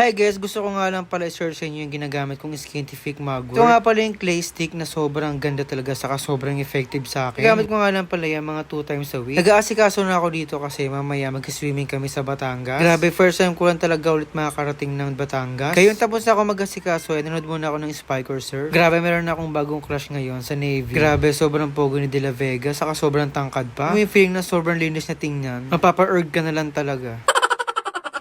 Hi guys, gusto ko nga lang pala i-share sa inyo yung ginagamit kong Skintific Magwort. Ito nga pala yung clay stick na sobrang ganda talaga saka sobrang effective sa akin. Gamit ko nga lang pala yan mga 2 times a week. Nag-aasikaso na ako dito kasi mamaya mag-swimming kami sa Batangas. Grabe, first time ko lang talaga ulit makakarating ng Batangas. Kaya yung tapos na ako mag-asikaso, eh, nanood muna ako ng Spike or Sir. Grabe, meron na akong bagong crush ngayon sa Navy. Grabe, sobrang pogo ni De La Vega, saka sobrang tangkad pa. May feeling na sobrang linis na tingnan. Mapapa-erg ka na lang talaga.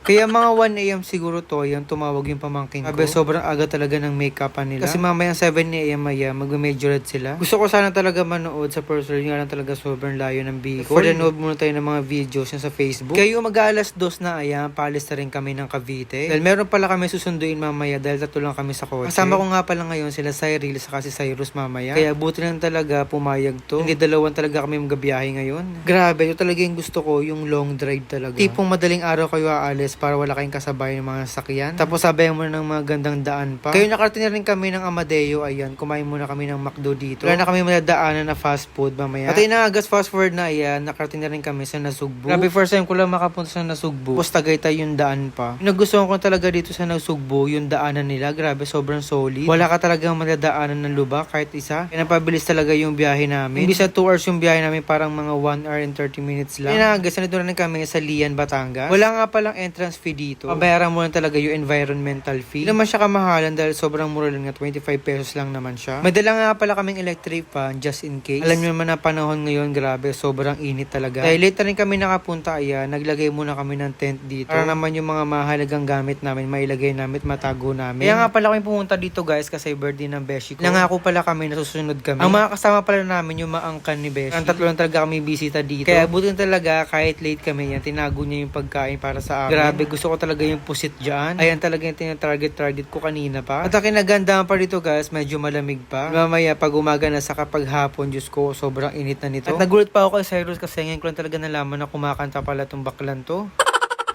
Kaya mga 1am siguro to, yung tumawag yung pamangkin ko. Sabi, sobrang aga talaga ng make-up nila. Kasi mamaya 7am maya, magme-majorette sila. Gusto ko sana talaga manood sa personal, yung lang talaga sobrang layo ng Bicol. For nanood muna tayo ng mga videos sa Facebook. Kaya yung mag-aalas dos na ayan, paalis na rin kami ng Cavite. Dahil meron pala kami susunduin mamaya dahil tatlo lang kami sa kotse. Kasama ko nga pala ngayon sila Cyril saka si Cyrus mamaya. Kaya buti lang talaga pumayag to. Hindi dalawan talaga kami magabiyahe ngayon. Grabe, ito talaga yung gusto ko, yung long drive talaga. Tipong madaling araw kayo aalis para wala kayong kasabay ng mga sakyan. Tapos sabayan mo ng mga gandang daan pa. Kayo nakarating na rin kami ng Amadeo, ayan, kumain muna kami ng McDo dito. Wala na kami madadaanan na fast food mamaya. At ayun na, agas fast forward na, ayan, nakarating na rin kami sa Nasugbu. Grabe, first time ko lang makapunta sa Nasugbu. Tapos Tagaytay yung daan pa. Nagustuhan ko talaga dito sa Nasugbu, yung daanan nila, grabe, sobrang solid. Wala ka talagang madadaanan ng lubak, kahit isa. Kaya napabilis talaga yung biyahe namin. Imbis sa 2 hours yung biyahe namin, parang mga 1 hour and 30 minutes lang. Ayun na, nandun na rin kami sa Lian, Batangas. Wala nga palang entrance fee dito. Pabayaran mo lang talaga yung environmental fee. Hindi naman siya kamahalan dahil sobrang mura lang nga, 25 pesos lang naman siya. May dala nga pala kaming electric fan just in case. Alam niyo naman na panahon ngayon, grabe, sobrang init talaga. Dahil late na rin kami nakapunta, ayan, naglagay muna kami ng tent dito. Para naman yung mga mahalagang gamit namin, mailagay namin, matago namin. Kaya nga pala kami pumunta dito guys kasi birthday ng Beshi ko. Nangako pala kami na susunod kami. Ang mga kasama pala namin yung maangkan ni Beshi. Ang tatlo lang talaga kami bisita dito. Kaya buti na talaga kahit late kami yan, tinago niya yung pagkain para sa amin. Grabe, gusto ko talaga yung pusit dyan. Ayan talaga yung tinatarget-target ko kanina pa. At ang kinagandahan pa dito guys, medyo malamig pa. Mamaya pag umaga na sa kapag hapon, Diyos ko, sobrang init na nito. At nagulat pa ako kay Cyrus kasi ngayon ko lang talaga nalaman na kumakanta pala tong baklan to.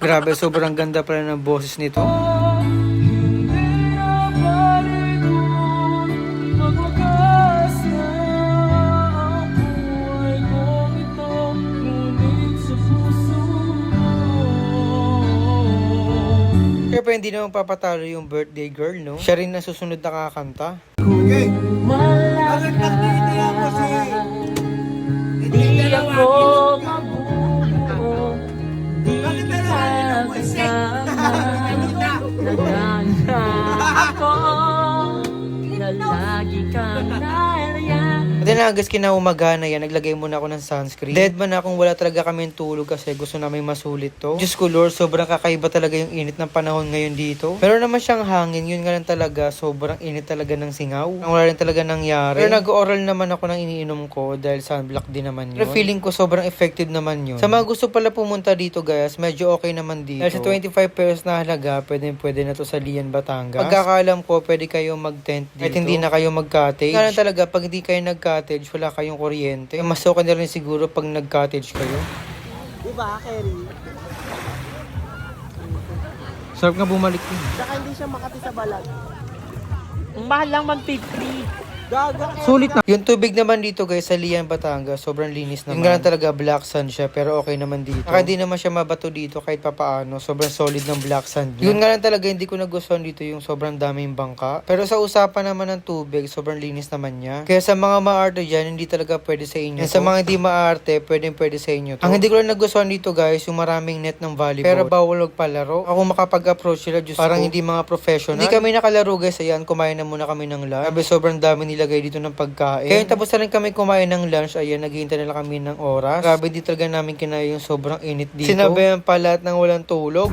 Grabe, sobrang ganda pala ng boses nito. Pa hindi naman papatalo yung birthday girl, no? Siya rin na susunod na kakanta. Nariyan. At yun na, guys, kinaumaga na yan, naglagay muna ako ng sunscreen. Dead man na kung wala talaga kami tulog kasi gusto namin masulit to. Diyos ko Lord, sobrang kakaiba talaga yung init ng panahon ngayon dito. Pero naman siyang hangin, yun nga lang talaga, sobrang init talaga ng singaw. Ang wala rin talaga nangyari. Pero nag-oral naman ako ng iniinom ko dahil sunblock din naman yun. Pero feeling ko sobrang effective naman yun. Sa mga gusto pala pumunta dito guys, medyo okay naman dito. Dahil sa 25 pesos na halaga, pwede pwede na to sa Lian, Batangas. Pagkakaalam ko, pwede kayo mag-tent dito. At hindi na kayo mag-cottage. Kaya talaga, pag hindi kayo nag-cottage, wala kayong kuryente. Mas okay na rin siguro pag nag-cottage kayo. Diba, Kerry? Sarap nga bumalik yun. Saka hindi siya makati sa balag. Ang mahal lang mag-50. Sulit na. Yung tubig naman dito guys sa Lian, Batangas, sobrang linis naman. Yung ganun talaga black sand siya, pero okay naman dito. Saka di naman siya mabato dito kahit papaano. Sobrang solid ng black sand niya. Yun nga lang talaga, hindi ko nagustuhan dito yung sobrang daming bangka. Pero sa usapan naman ng tubig, sobrang linis naman niya. Kaya sa mga maarte dyan, hindi talaga pwede sa inyo. And sa mga hindi maarte, pwede pwede sa inyo to. Ang hindi ko lang nagustuhan dito guys, yung maraming net ng volleyball. Pero bawal palaro. Ako makapag-approach sila, Diyos Parang ko. hindi mga professional. Hindi kami nakalaro guys, ayan, kumain na muna kami ng lunch. Sabi, sobrang dami nilagay dito ng pagkain. Kaya tapos na rin kami kumain ng lunch, ayan, naghihintay na lang kami ng oras. Grabe, di talaga namin kinaya yung sobrang init dito. Sinabihan pa lahat ng walang tulog.